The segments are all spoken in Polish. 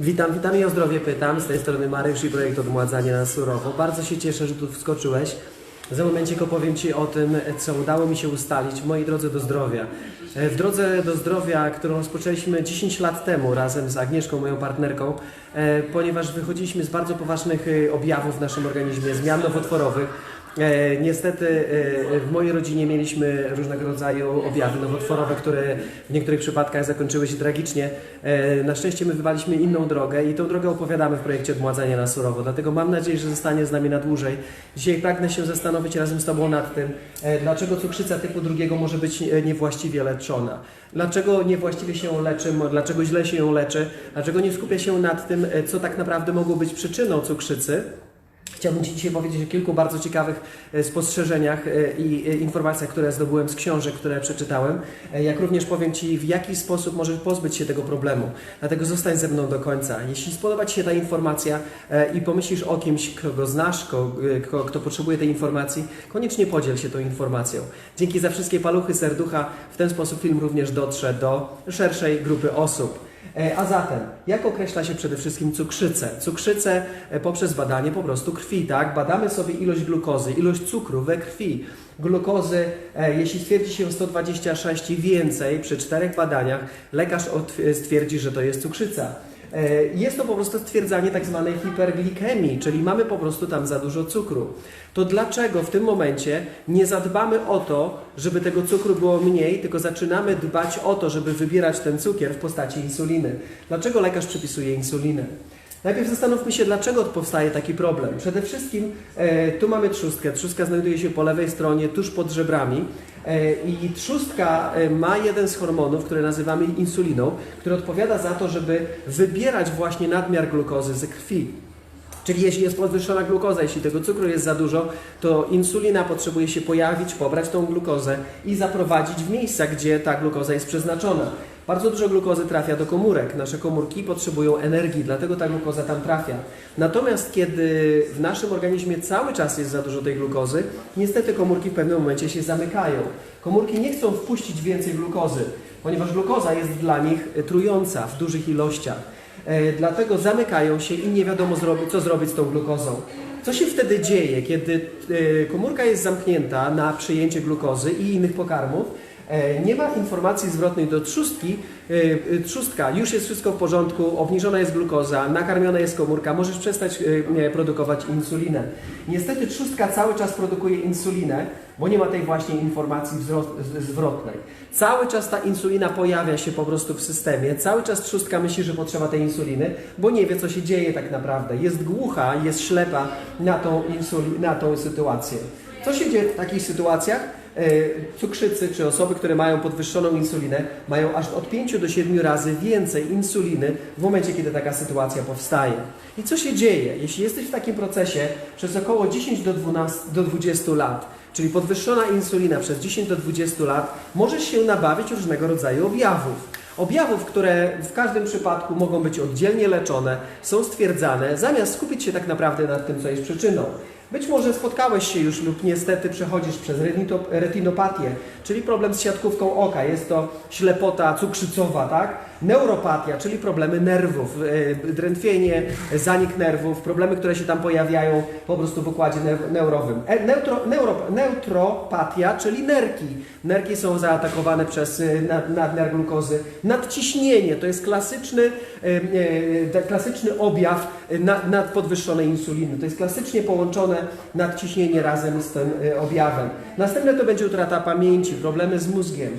Witam, witam i o zdrowie pytam. Z tej strony Mariusz i projekt Odmładzanie na surowo. Bardzo się cieszę, że tu wskoczyłeś. Za momencik opowiem Ci o tym, co udało mi się ustalić w mojej drodze do zdrowia. E, W drodze do zdrowia, którą rozpoczęliśmy 10 lat temu razem z Agnieszką, moją partnerką, e, ponieważ wychodziliśmy z bardzo poważnych e, objawów w naszym organizmie, zmian nowotworowych. E, niestety e, w mojej rodzinie mieliśmy różnego rodzaju objawy nowotworowe, które w niektórych przypadkach zakończyły się tragicznie. E, na szczęście my wybraliśmy inną drogę i tą drogę opowiadamy w projekcie Odmładzania na surowo. Dlatego mam nadzieję, że zostanie z nami na dłużej. Dzisiaj pragnę się zastanowić razem z Tobą nad tym, e, dlaczego cukrzyca typu drugiego może być e, niewłaściwie leczona. Dlaczego niewłaściwie się ją leczy, dlaczego źle się ją leczy, dlaczego nie skupia się nad tym, e, co tak naprawdę mogło być przyczyną cukrzycy. Chciałbym Ci dzisiaj powiedzieć o kilku bardzo ciekawych e, spostrzeżeniach e, i e, informacjach, które zdobyłem z książek, które przeczytałem, jak również powiem Ci, w jaki sposób możesz pozbyć się tego problemu. Dlatego zostań ze mną do końca. Jeśli spodoba Ci się ta informacja i pomyślisz o kimś, kogo znasz, ko- kto potrzebuje tej informacji, koniecznie podziel się tą informacją. Dzięki za wszystkie paluchy, serducha. W ten sposób film również dotrze do szerszej grupy osób. E, A zatem, jak określa się przede wszystkim cukrzycę? Cukrzycę e, poprzez badanie po prostu krwi, tak? Badamy sobie ilość glukozy, ilość cukru we krwi. Glukozy, e, jeśli stwierdzi się 126 i więcej przy czterech badaniach, lekarz stwierdzi, że to jest cukrzyca. E, Jest to po prostu stwierdzanie tak zwanej hiperglikemii, czyli mamy po prostu tam za dużo cukru. To dlaczego w tym momencie nie zadbamy o to, żeby tego cukru było mniej, tylko zaczynamy dbać o to, żeby wybierać ten cukier w postaci insuliny? Dlaczego lekarz przepisuje insulinę? Najpierw zastanówmy się, dlaczego powstaje taki problem. Przede wszystkim e, tu mamy trzustkę. Trzustka znajduje się po lewej stronie, tuż pod żebrami. E, I trzustka e, ma jeden z hormonów, który nazywamy insuliną, który odpowiada za to, żeby wybierać właśnie nadmiar glukozy ze krwi. Czyli jeśli jest podwyższona glukoza, jeśli tego cukru jest za dużo, to insulina potrzebuje się pojawić, pobrać tą glukozę i zaprowadzić w miejsca, gdzie ta glukoza jest przeznaczona. Bardzo dużo glukozy trafia do komórek. Nasze komórki potrzebują energii, dlatego ta glukoza tam trafia. Natomiast kiedy w naszym organizmie cały czas jest za dużo tej glukozy, niestety komórki w pewnym momencie się zamykają. Komórki nie chcą wpuścić więcej glukozy, ponieważ glukoza jest dla nich e, trująca w dużych ilościach. E, Dlatego zamykają się i nie wiadomo co zrobić z tą glukozą. Co się wtedy dzieje, kiedy e, komórka jest zamknięta na przyjęcie glukozy i innych pokarmów? E, Nie ma informacji zwrotnej do trzustki. E, e, Trzustka, już jest wszystko w porządku, obniżona jest glukoza, nakarmiona jest komórka, możesz przestać produkować insulinę. Niestety trzustka cały czas produkuje insulinę, bo nie ma tej właśnie informacji zwrotnej. Cały czas ta insulina pojawia się po prostu w systemie, cały czas trzustka myśli, że potrzeba tej insuliny, bo nie wie, co się dzieje tak naprawdę. Jest głucha, jest ślepa na tą, na tą sytuację. Co się dzieje w takich sytuacjach? E, Cukrzycy czy osoby, które mają podwyższoną insulinę, mają aż od 5 do 7 razy więcej insuliny w momencie, kiedy taka sytuacja powstaje. I co się dzieje? Jeśli jesteś w takim procesie przez około 10 do, 12, do 20 lat, czyli podwyższona insulina przez 10 do 20 lat, możesz się nabawić różnego rodzaju objawów. Objawów, które w każdym przypadku mogą być oddzielnie leczone, są stwierdzane, zamiast skupić się tak naprawdę nad tym, co jest przyczyną. Być może spotkałeś się już lub niestety przechodzisz przez retinopatię, czyli problem z siatkówką oka. Jest to ślepota cukrzycowa, tak? Neuropatia, czyli problemy nerwów, e, drętwienie, zanik nerwów, problemy, które się tam pojawiają po prostu w układzie neu- neurowym. E, Neutro, neutropatia, czyli nerki. Nerki są zaatakowane przez e, nad- nadmiar glukozy. Nadciśnienie to jest klasyczny, klasyczny objaw na- nadpodwyższonej insuliny. To jest klasycznie połączone nadciśnienie razem z tym e, objawem. Następne to będzie utrata pamięci, problemy z mózgiem,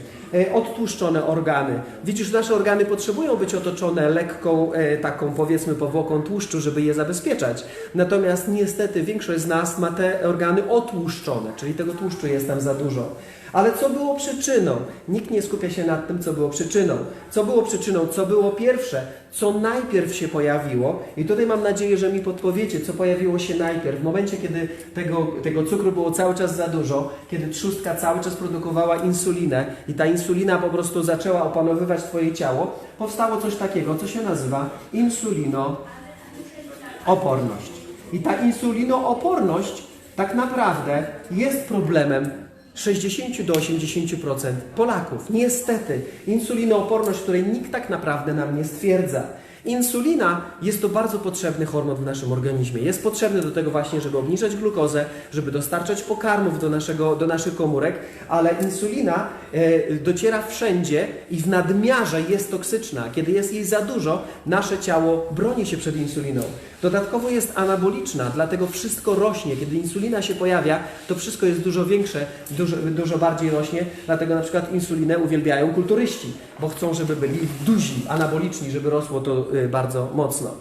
odtłuszczone organy. Widzisz, nasze organy potrzebują być otoczone lekką, e, taką powiedzmy powłoką tłuszczu, żeby je zabezpieczać. Natomiast niestety większość z nas ma te organy otłuszczone, czyli tego tłuszczu jest tam za dużo. Ale co było przyczyną? Nikt nie skupia się nad tym, co było przyczyną. Co było przyczyną? Co było pierwsze? Co najpierw się pojawiło? I tutaj mam nadzieję, że mi podpowiecie, co pojawiło się najpierw. W momencie, kiedy tego, tego cukru było cały czas za dużo, kiedy trzustka cały czas produkowała insulinę i ta insulina po prostu zaczęła opanowywać Twoje ciało, powstało coś takiego, co się nazywa insulinooporność. I ta insulinooporność tak naprawdę jest problemem 60 do 80% Polaków. Niestety, insulinooporność, której nikt tak naprawdę nam nie stwierdza. Insulina jest to bardzo potrzebny hormon w naszym organizmie. Jest potrzebny do tego właśnie, żeby obniżać glukozę, żeby dostarczać pokarmów do, naszego, do naszych komórek, ale insulina e, dociera wszędzie i w nadmiarze jest toksyczna. Kiedy jest jej za dużo, nasze ciało broni się przed insuliną. Dodatkowo jest anaboliczna, dlatego wszystko rośnie. Kiedy insulina się pojawia, to wszystko jest dużo większe, dużo, dużo bardziej rośnie. Dlatego na przykład insulinę uwielbiają kulturyści, bo chcą, żeby byli duzi, anaboliczni, żeby rosło to y, bardzo mocno.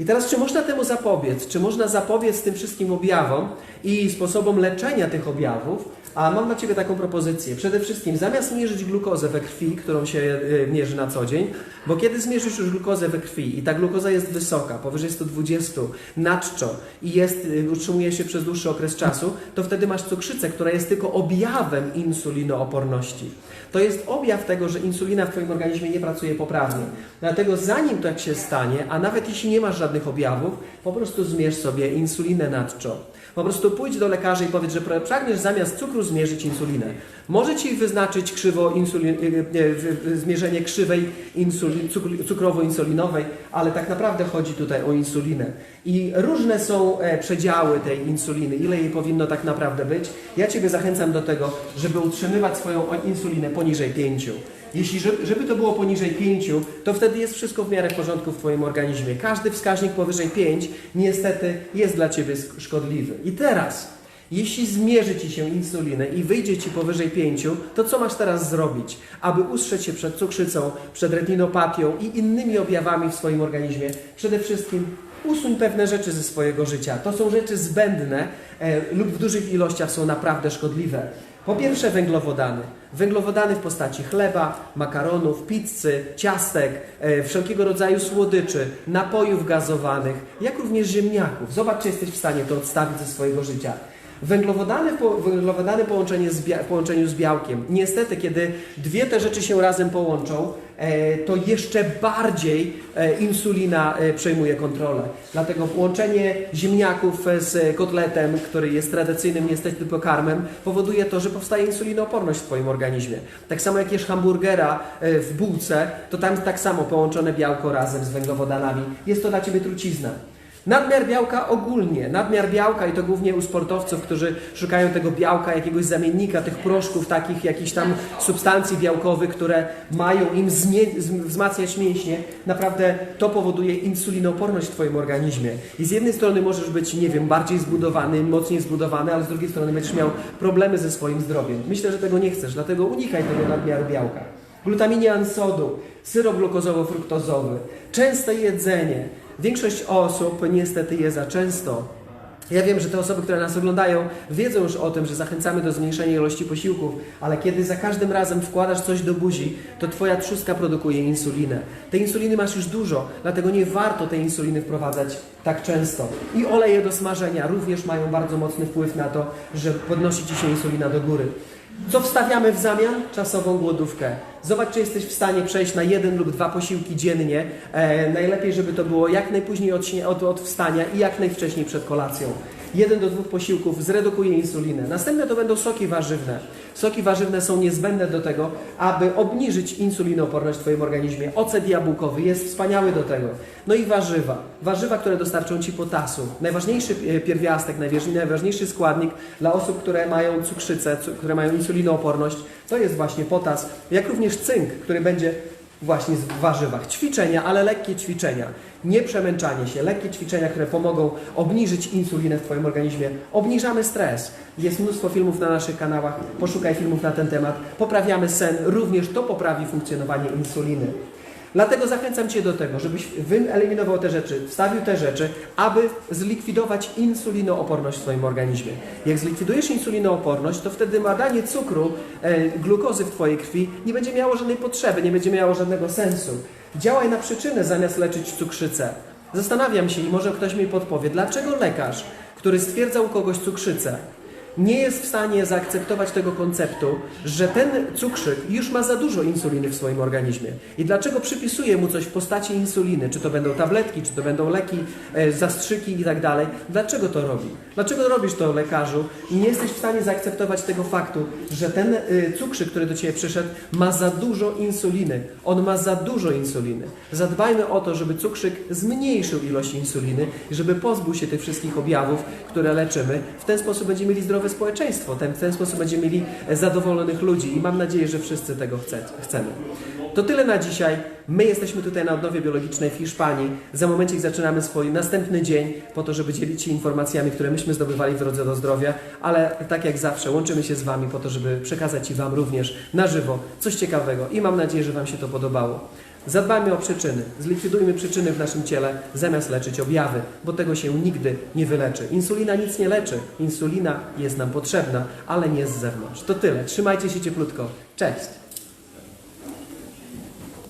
I teraz, czy można temu zapobiec? Czy można zapobiec tym wszystkim objawom i sposobom leczenia tych objawów? A mam dla Ciebie taką propozycję. Przede wszystkim, zamiast mierzyć glukozę we krwi, którą się y, mierzy na co dzień, bo kiedy zmierzysz już glukozę we krwi i ta glukoza jest wysoka, powyżej 120, nadczo i jest, y, utrzymuje się przez dłuższy okres czasu, to wtedy masz cukrzycę, która jest tylko objawem insulinooporności. To jest objaw tego, że insulina w Twoim organizmie nie pracuje poprawnie. Dlatego zanim tak się stanie, a nawet jeśli nie masz żadnych objawów, po prostu zmierz sobie insulinę nadczo. Po prostu pójdź do lekarza i powiedz, że pragniesz zamiast cukru zmierzyć insulinę. Może Ci wyznaczyć krzywo insulin, y, y, y, zmierzenie krzywej insulin, cukr- cukrowo-insulinowej, ale tak naprawdę chodzi tutaj o insulinę. I różne są e, przedziały tej insuliny, ile jej powinno tak naprawdę być. Ja Ciebie zachęcam do tego, żeby utrzymywać swoją insulinę poniżej 5. Jeśli żeby, to było poniżej 5, to wtedy jest wszystko w miarę porządku w Twoim organizmie. Każdy wskaźnik powyżej 5 niestety jest dla Ciebie szkodliwy. I teraz, jeśli zmierzy Ci się insulinę i wyjdzie Ci powyżej 5, to co masz teraz zrobić, aby ustrzec się przed cukrzycą, przed retinopatią i innymi objawami w swoim organizmie? Przede wszystkim usuń pewne rzeczy ze swojego życia. To są rzeczy zbędne e, lub w dużych ilościach są naprawdę szkodliwe. Po pierwsze węglowodany. Węglowodany w postaci chleba, makaronów, pizzy, ciastek, e, wszelkiego rodzaju słodyczy, napojów gazowanych, jak również ziemniaków. Zobacz, czy jesteś w stanie to odstawić ze swojego życia. Węglowodany, węglowodany połączenie z w połączeniu z białkiem. Niestety, kiedy dwie te rzeczy się razem połączą, e, to jeszcze bardziej e, insulina e, przejmuje kontrolę. Dlatego połączenie ziemniaków e, z kotletem, który jest tradycyjnym niestety pokarmem, powoduje to, że powstaje insulinooporność w Twoim organizmie. Tak samo jak jesz hamburgera e, w bułce, to tam tak samo połączone białko razem z węglowodanami. Jest to dla Ciebie trucizna. Nadmiar białka ogólnie, nadmiar białka i to głównie u sportowców, którzy szukają tego białka, jakiegoś zamiennika, tych proszków, takich jakichś tam substancji białkowych, które mają im wzmacniać mięśnie, naprawdę to powoduje insulinooporność w Twoim organizmie. I z jednej strony możesz być, nie wiem, bardziej zbudowany, mocniej zbudowany, ale z drugiej strony będziesz miał problemy ze swoim zdrowiem. Myślę, że tego nie chcesz, dlatego unikaj tego nadmiaru białka. Glutaminian sodu, syrop glukozowo-fruktozowy, częste jedzenie. Większość osób niestety je za często. Ja wiem, że te osoby, które nas oglądają, wiedzą już o tym, że zachęcamy do zmniejszenia ilości posiłków, ale kiedy za każdym razem wkładasz coś do buzi, to Twoja trzustka produkuje insulinę. Tej insuliny masz już dużo, dlatego nie warto tej insuliny wprowadzać tak często. I oleje do smażenia również mają bardzo mocny wpływ na to, że podnosi Ci się insulina do góry. Co wstawiamy w zamian? Czasową głodówkę. Zobacz, czy jesteś w stanie przejść na jeden lub dwa posiłki dziennie. E, najlepiej, żeby to było jak najpóźniej od, od, od wstania i jak najwcześniej przed kolacją. Jeden do dwóch posiłków zredukuje insulinę. Następne to będą soki warzywne. Soki warzywne są niezbędne do tego, aby obniżyć insulinooporność w Twoim organizmie. Ocet jabłkowy jest wspaniały do tego. No i warzywa. Warzywa, które dostarczą Ci potasu. Najważniejszy e, pierwiastek, najważniejszy, składnik dla osób, które mają cukrzycę, cu- które mają insulinooporność, to jest właśnie potas, jak również cynk, który będzie właśnie w warzywach. Ćwiczenia, ale lekkie ćwiczenia. Nie przemęczanie się, lekkie ćwiczenia, które pomogą obniżyć insulinę w Twoim organizmie. Obniżamy stres. Jest mnóstwo filmów na naszych kanałach, poszukaj filmów na ten temat. Poprawiamy sen, również to poprawi funkcjonowanie insuliny. Dlatego zachęcam Cię do tego, żebyś wyeliminował te rzeczy, wstawił te rzeczy, aby zlikwidować insulinooporność w Twoim organizmie. Jak zlikwidujesz insulinooporność, to wtedy badanie cukru, e, glukozy w Twojej krwi nie będzie miało żadnej potrzeby, nie będzie miało żadnego sensu. Działaj na przyczynę zamiast leczyć cukrzycę. Zastanawiam się i może ktoś mi podpowie, dlaczego lekarz, który stwierdza u kogoś cukrzycę, nie jest w stanie zaakceptować tego konceptu, że ten cukrzyk już ma za dużo insuliny w swoim organizmie. I dlaczego przypisuje mu coś w postaci insuliny? Czy to będą tabletki, czy to będą leki, e, zastrzyki i tak dalej. Dlaczego to robi? Dlaczego robisz to lekarzu i nie jesteś w stanie zaakceptować tego faktu, że ten y, cukrzyk, który do Ciebie przyszedł, ma za dużo insuliny. On ma za dużo insuliny. Zadbajmy o to, żeby cukrzyk zmniejszył ilość insuliny i żeby pozbył się tych wszystkich objawów, które leczymy. W ten sposób będziemy mieli zdrowe społeczeństwo. Ten, w ten sposób będziemy mieli e, zadowolonych ludzi i mam nadzieję, że wszyscy tego chce, chcemy. To tyle na dzisiaj. My jesteśmy tutaj na odnowie biologicznej w Hiszpanii. Za momencik zaczynamy swój następny dzień po to, żeby dzielić się informacjami, które myśmy zdobywali w drodze do zdrowia, ale tak jak zawsze łączymy się z Wami po to, żeby przekazać i Wam również na żywo coś ciekawego i mam nadzieję, że Wam się to podobało. Zadbajmy o przyczyny, zlikwidujmy przyczyny w naszym ciele, zamiast leczyć objawy, bo tego się nigdy nie wyleczy. Insulina nic nie leczy, insulina jest nam potrzebna, ale nie z zewnątrz. To tyle, trzymajcie się cieplutko. Cześć!